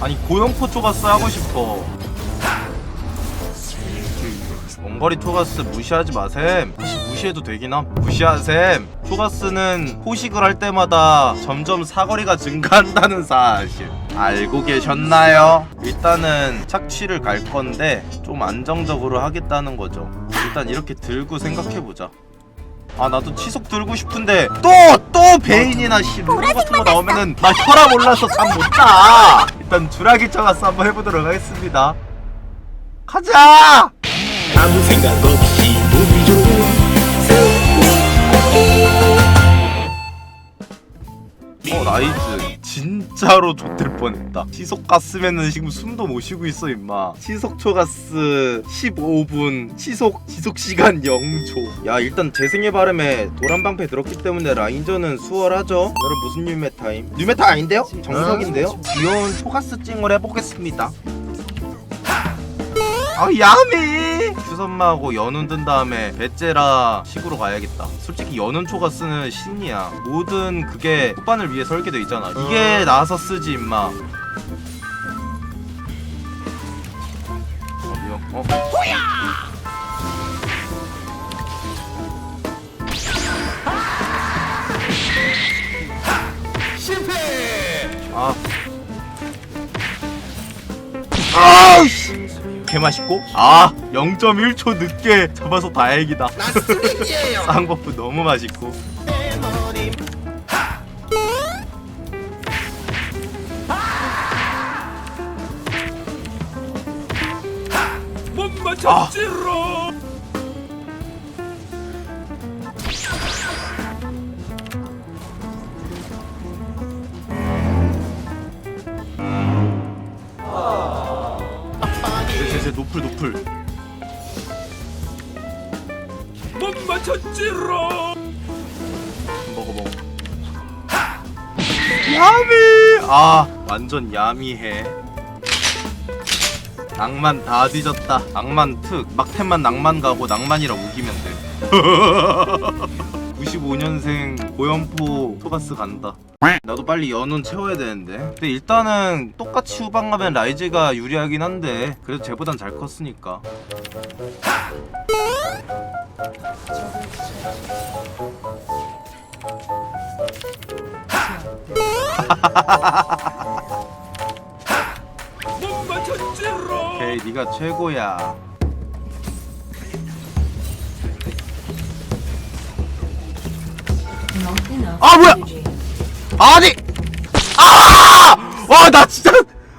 아니 고영포 초가스 하고 싶어. 원거리 초가스 무시하지 마셈. 사실 무시해도 되긴 함. 무시하셈. 초가스는 포식을 할 때마다 점점 사거리가 증가한다는 사실. 알고 계셨나요? 일단은 착취를 갈 건데 좀 안정적으로 하겠다는 거죠. 일단 이렇게 들고 생각해보자. 아 나도 치속 들고 싶은데 또 또 베인이나 씨 룰루 같은 거 나오면은 나 혈압 올라서 잠 못 자. 일단 주라기 쳐가스 한번 해보도록 하겠습니다. 가자. 아무 생각 없이 우리 좀어 나이스 진짜로 좆될 뻔했다. 시속 갔으면은 지금 숨도 못 쉬고 있어 임마. 시속 초가스 15분 시속 지속 시간 0초. 야 일단 재생의 바람에 도란방패 들었기 때문에 라인전은 수월하죠? 여러분 무슨 뉴메타임? 뉴메타 아닌데요? 정석인데요? 귀여운 초가스 찡을 해보겠습니다. 아 야미 휴선마하고 연운 든 다음에 배째라 식으로 가야겠다. 솔직히 연운 초가 쓰는 신이야. 모든 그게 후반을 위해 설계돼 있잖아. 이게 나와서 쓰지 임마. 어, 미안. 어? 아. 아우 씨! 개 맛있고? 아, 0.1초 늦게 잡아서 다행이다. 쌍버프 너무 맛있고. 못 노플 노플. 못 맞췄지로 먹어 먹어. 야미! 아, 완전 야미해. 낭만 다 뒤졌다. 낭만 특. 막템만 낭만 가고 낭만이라 우기면 돼. 95년생 고연포 토바스 간다. 나도 빨리 연운 채워야 되는데. 근데 일단은 똑같이 후반 가면 라이즈가 유리하긴 한데 그래도 쟤보단 잘 컸으니까. 못 오케이, 네가 최고야. 아 뭐야? 아니! 아! 와, 나 진짜!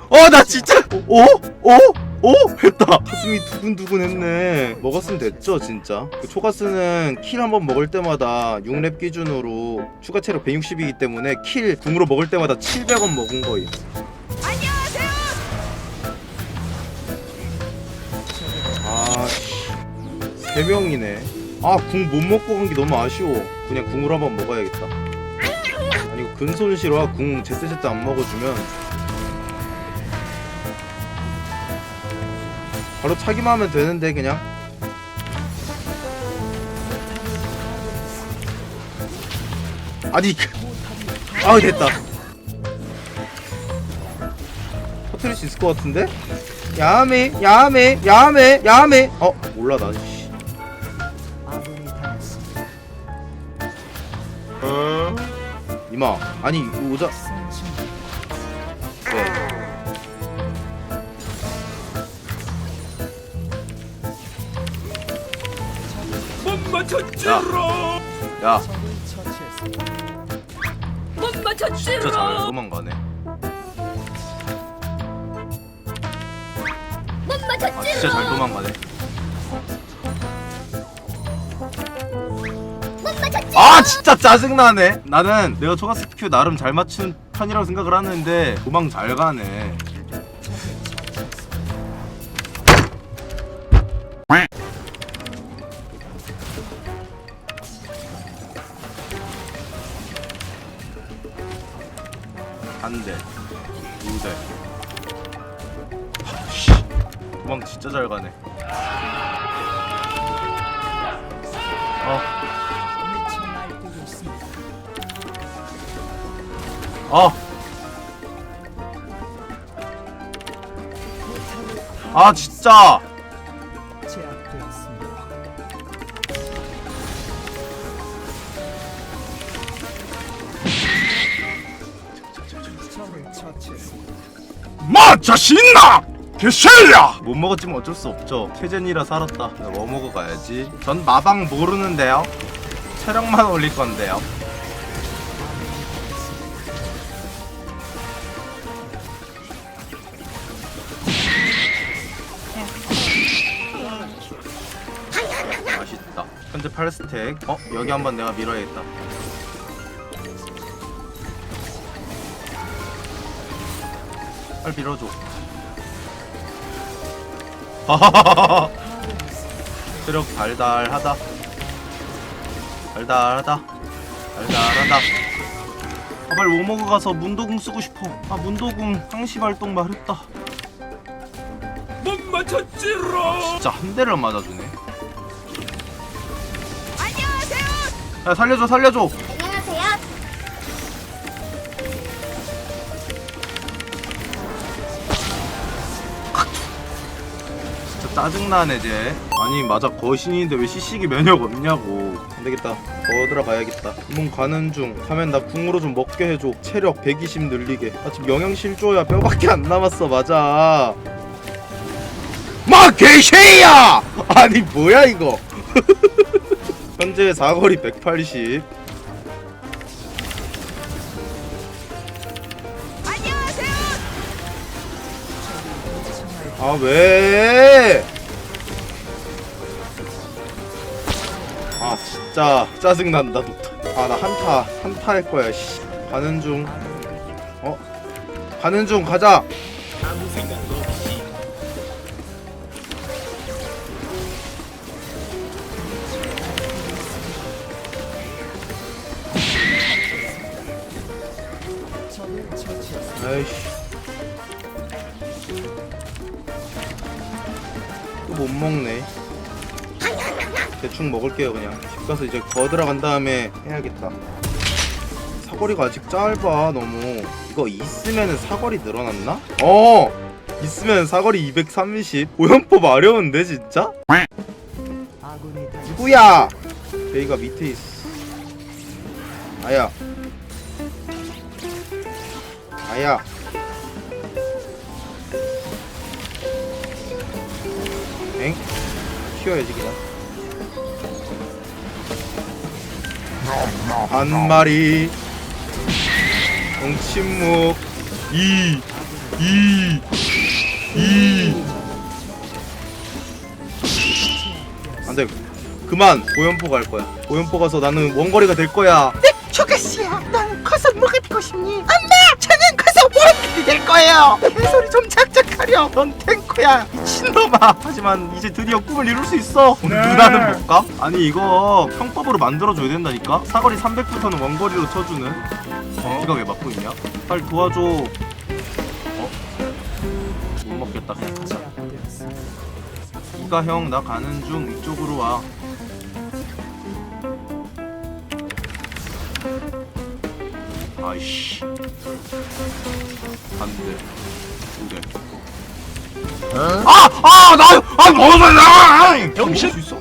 어, 나 진짜! 어? 어? 어? 했다. 가슴이 두근두근 했네. 먹었으면 됐죠, 진짜. 그 초가스는 킬 한 번 먹을 때마다 6렙 기준으로 추가 체력 160이기 때문에 킬 궁으로 먹을 때마다 700원 먹은 거예요. 안녕하세요! 아, 씨. 3명이네. 아, 궁 못 먹고 간 게 너무 아쉬워. 그냥 궁으로 한번 먹어야겠다. 아니 이거 근손 실화 궁 제때제때 안 먹어주면. 바로 차기만 하면 되는데 그냥. 아니 아 됐다. 터트릴 수 있을 것 같은데? 야매 야매 야매 야매. 어 몰라 나 이마. 아니 오자. 네. 못 맞췄지로 야. 못 진짜 잘 도망가네 못 아 진짜 잘 도망가네 아 진짜 짜증나네. 나는 내가 초가스 큐 나름 잘 맞춘 편이라고 생각을 하는데 도망 잘 가네. 한대 두대. 씨, 도망 진짜 잘 가네 어. 아 진짜. 마 자신 있나? 개새야! 못 먹었지만 어쩔 수 없죠 체젠이라 살았다 나뭐 먹어 가야지 전 마방 모르는데요 체력만 올릴 건데요 현재 8스택. 어? 여기 한번 내가 밀어야겠다. 빨리 밀어줘. 체력 달달하다. 달달하다. 달달하다. 아 빨리 오머그 가서 문도궁 쓰고 싶어. 아 문도궁 항시 발동 마렵다. 못 맞췄지롱! 진짜 한 대를 맞아주네 야 살려줘 살려줘. 안녕하세요. 진짜 짜증나네 쟤 아니 맞아. 거신인데 왜 시식이 면역 없냐고. 안되겠다. 더 들어가야겠다. 이몸 가는 중. 가면 나 궁으로 좀 먹게 해줘. 체력 120 늘리게. 아 지금 영양실조야 뼈밖에 안 남았어 맞아. 마 개새야! 아니 뭐야 이거 현재 사거리 180 안녕하세요. 아 왜? 아 진짜 짜증난다 아나 한타 한타 할 거야 씨 가는 중 어? 가는 중 가자 적을 처치 아이씨. 또 못 먹네. 대충 먹을게요 그냥. 집 가서 이제 거 들어간 다음에 해야겠다. 사거리가 아직 짧아 너무. 이거 있으면은 사거리 늘어났나? 어! 있으면 사거리 230 오연법 어려운데 진짜? 누구야? 베이가 밑에 있어. 아야 아야. 엥? 키워야지 그냥. 한 마리. 응 침묵. 2 2 2 안돼. 그만. 오연포 갈 거야. 오연포 가서 나는 원거리가 될 거야. 초가씨야, 난 커서 되고 싶니? 안돼! 원딜이 될 거예요! 개소리 좀 작작하렴! 넌 탱크야! 미친놈아 하지만 이제 드디어 꿈을 이룰 수 있어 누나는 못 가? 아니 이거 평법으로 만들어줘야 된다니까 사거리 300부터는 원거리로 쳐주는 어? 네가 왜 막고 있냐? 빨리 도와줘 어? 못 먹겠다 그냥 가자. 이가 형 나 가는 중 이쪽으로 와 아이씨 안돼 두개 아! 아! 나! 아! 뭐야! 병신 수 있어?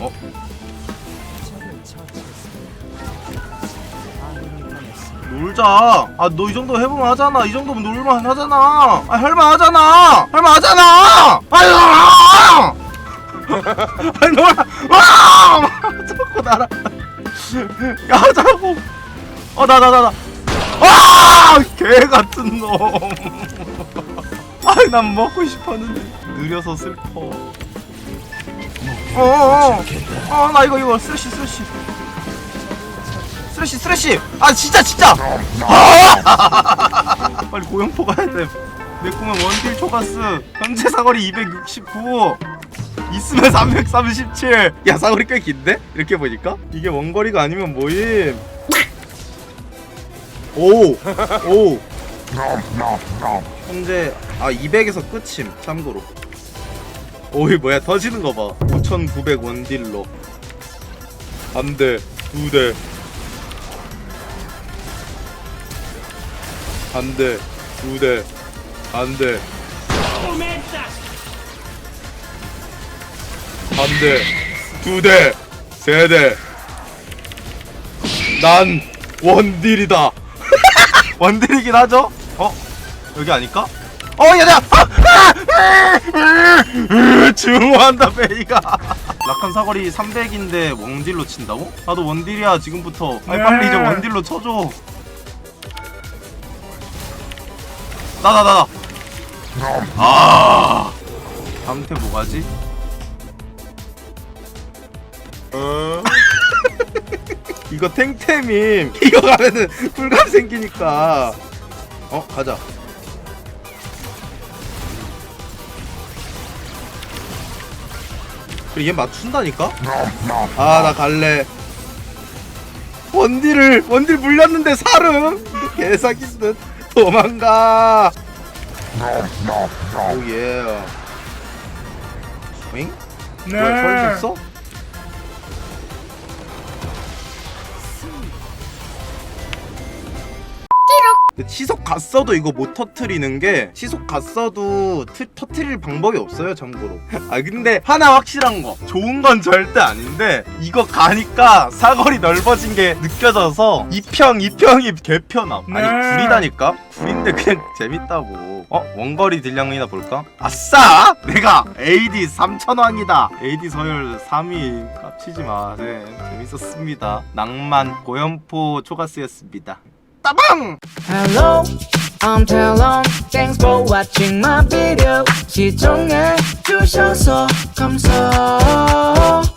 어? 놀자. 아, 너 이 정도 해보면 하잖아. 이 정도면 놀만 하잖아. 아, 할만 하잖아. 할만 하잖아. 아유, 아! 아니, 놀아. 아! 자꾸 날아. 야, 자꾸. 어, 나, 나, 나, 나. 아! 개 같은 놈. 아이, 난 먹고 싶었는데. 느려서 슬퍼. 어, 어, 나 이거, 이거, 쓰레쉬, 쓰레쉬. 쓰레쉬 쓰레쉬 아 진짜 진짜! 아! 빨리 고영포 가야 돼 내 꿈은 원딜 초가스 현재 사거리 269 있으면 337 야 사거리 꽤 긴데? 이렇게 보니까? 이게 원거리가 아니면 뭐임? 오 오! 현재 아 200에서 끝임 참고로. 오이 뭐야 터지는 거 봐. 9900 원딜로. 한대 두대 한 대 두 대 한 대 한 대 두 대 세 대 난 원딜이다 원딜이긴 하죠? 어? 여기 아닐까? 어 얘들아! 아! 증오한다 베이가 낙한 사거리 300인데 원딜로 친다고? 나도 원딜이야 지금부터 아니 빨리 이제 원딜로 쳐줘 나 나 나나 아. 다음 템 뭐가지? 어? 이거 탱템임. 이거 가면은 꿀감 생기니까. 어 가자. 그래 얘 맞춘다니까? 아 나 갈래. 원딜을 원딜 물렸는데 살음? 개사기듯 도망가 오예 잉? 네 뭐야 서 있었어? 시속 갔어도 이거 못 터트리는 게 시속 갔어도 트, 터트릴 방법이 없어요 참고로. 아 근데 하나 확실한 거. 좋은 건 절대 아닌데 이거 가니까 사거리 넓어진 게 느껴져서 2평 2평이 개편함. 아니 구리다니까? 구린데 그냥 재밌다고. 어? 원거리 딜량이나 볼까? 아싸! 내가 AD 3000왕이다. AD 서열 3위 깝치지 마세요 재밌었습니다. 낭만 고연포 초가스였습니다 따방! Hello, I'm Talon. Thanks for watching my video. 시청해 주셔서 감사합니다.